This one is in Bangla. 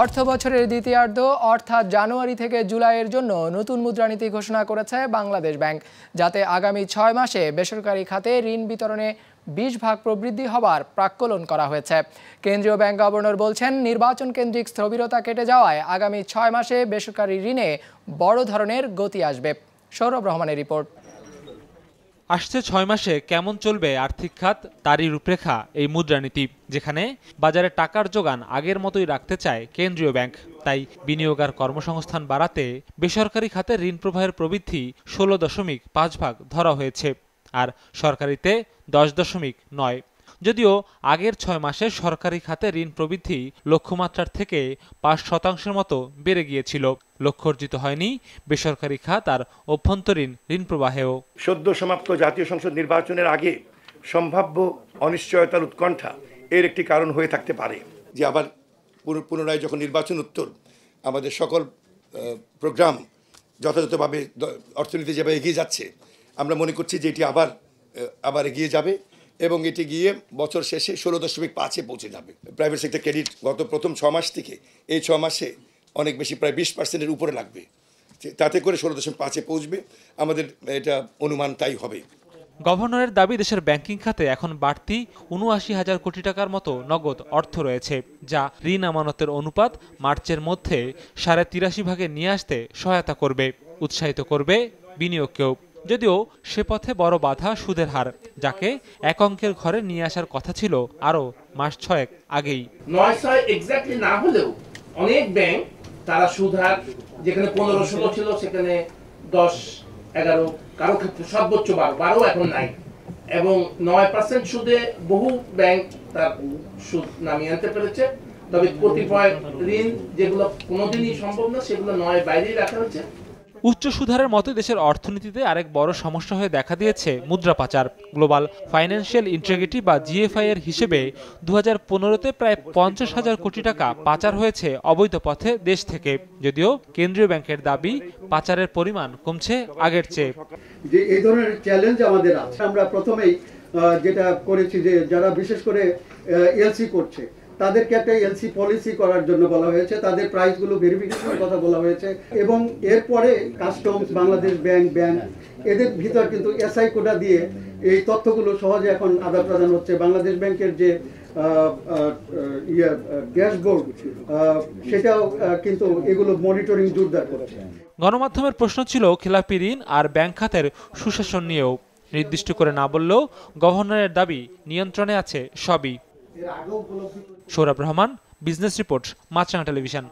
অর্থ বছরের দ্বিতীয়ার্ধ, অর্থাৎ জানুয়ারি থেকে জুলাইয়ের জন্য নতুন মুদ্রানীতি ঘোষণা করেছে বাংলাদেশ ব্যাংক, যাতে আগামী ছয় মাসে বেসরকারি খাতে ঋণ বিতরণে বিশ ভাগ প্রবৃদ্ধি হবার প্রাক্কলন করা হয়েছে। কেন্দ্রীয় ব্যাংক গভর্নর বলছেন, নির্বাচন কেন্দ্রিক স্থবিরতা কেটে যাওয়ায় আগামী ছয় মাসে বেসরকারি ঋণে বড় ধরনের গতি আসবে। সৌরভ রহমানের রিপোর্ট। আসছে ছয় মাসে কেমন চলবে আর্থিক খাত, তারই রূপরেখা এই মুদ্রানীতি যেখানে বাজারে টাকার যোগান আগের মতোই রাখতে চায় কেন্দ্রীয় ব্যাংক। তাই বিনিয়োগ আর কর্মসংস্থান বাড়াতে বেসরকারি খাতে ঋণ প্রবাহের প্রবৃদ্ধি ষোলো দশমিক পাঁচ ভাগ ধরা হয়েছে। আর সরকারিতে দশ দশমিক নয় যদিও আগের ছয় মাসে সরকারি খাতে ঋণ প্রবৃদ্ধি লক্ষ্যমাত্রার থেকে পাঁচ শতাংশের মতো বেড়ে গিয়েছিল। লক্ষ্য অর্জিত হয়নি বেসরকারি খাত আর অভ্যন্তরীণ ঋণ প্রবাহেও। সদ্য সমাপ্ত জাতীয় সংসদ নির্বাচনের আগে সম্ভাব্য অনিশ্চয়তার উৎকণ্ঠা এর একটি কারণ হয়ে থাকতে পারে যে আবার পুন- পুনরায় যখন নির্বাচন উত্তর, আমাদের সকল প্রোগ্রাম যথাযথভাবে অর্থনীতি যেভাবে এগিয়ে যাচ্ছে, আমরা মনে করছি যে এটি আবার আবার এগিয়ে যাবে। এবং এটি গিয়ে বছর শেষে ষোলো দশমিক পাঁচে পৌঁছে যাবে। প্রাইভেট সেক্টর ক্রেডিট গত প্রথম ছ মাস থেকে এই ছ মাসে অনেক বেশি, প্রায় বিশ পার্সেন্টের উপরে লাগবে। তাতে করে ষোলো দশমিক পাঁচে পৌঁছবে। আমাদের এটা অনুমান তাই হবে। গভর্নরের দাবি, দেশের ব্যাংকিং খাতে এখন বাড়তি উনআশি হাজার কোটি টাকার মতো নগদ অর্থ রয়েছে, যা ঋণ আমানতের অনুপাত মার্চের মধ্যে সাড়ে তিরাশি ভাগে নিয়ে আসতে সহায়তা করবে, উৎসাহিত করবে বিনিয়োগকেও। যদিও সে পথে বড় বাধা সুদের হার, যাকে এক অঙ্কের ঘরে নিয়ে আসার কথা ছিল আরও মাস ছয়েক আগেই। নয় ছয় এক্স্যাক্টলি না হলেও অনেক ব্যাংক তারা সুদ হার, যেখানে পনেরো ষোলো ছিল সেখানে দশ, এগারো, কারও ক্ষেত্রে সর্বোচ্চ বারো বারো এখন নাই। এবং নয় পার্সেন্ট সুদে বহু ব্যাংক তার সুদ নামিয়ে আনতে পেরেছে। তবে কতিপয় ঋণ যেগুলো কোনোদিনই সম্ভব না, সেগুলো নয় বাইরেই রাখা হয়েছে। উচ্চ সুধারের মতো দেশের অর্থনীতিতে আরেক বড় সমস্যা হয়ে দেখা দিয়েছে মুদ্রা পাচার। গ্লোবাল ফাইন্যান্সিয়াল ইন্টিগ্রিটি বা জিএফআই এর হিসেবে দু হাজার পনেরোতে প্রায় পঞ্চাশ হাজার কোটি টাকা পাচার হয়েছে অবৈধ পথে দেশ থেকে। যদিও কেন্দ্রীয় ব্যাংকের দাবি পাচারের পরিমাণ কমছে আগের চেয়ে। এই ধরনের চ্যালেঞ্জ আমাদের আছে। আমরা প্রথমেই যেটা করেছি যে যারা বিশেষ করে এলসি করছে তাদেরকে একটা এলসি পলিসি করার জন্য বলা হয়েছে। তাদের প্রাইসগুলো ভেরিফিকেশনের কথা বলা হয়েছে এবং এরপরে কাস্টমস বাংলাদেশ ব্যাংক ব্যাংক এদের ভিতর কিন্তু এসআই কোডা দিয়ে এই তথ্যগুলো সহজে এখন আদান প্রদান হচ্ছে। বাংলাদেশ ব্যাংকের যে আহ, ইয়ে ড্যাশবোর্ড সেটাও কিন্তু এগুলো মনিটরিং জোরদার গণমাধ্যমের প্রশ্ন ছিল খেলাপি ঋণ আর ব্যাংক খাতের সুশাসন নিয়েও। নির্দিষ্ট করে না বললেও গভর্নরের দাবি নিয়ন্ত্রণে আছে সবই। Sourav Rahman business report Maasranga television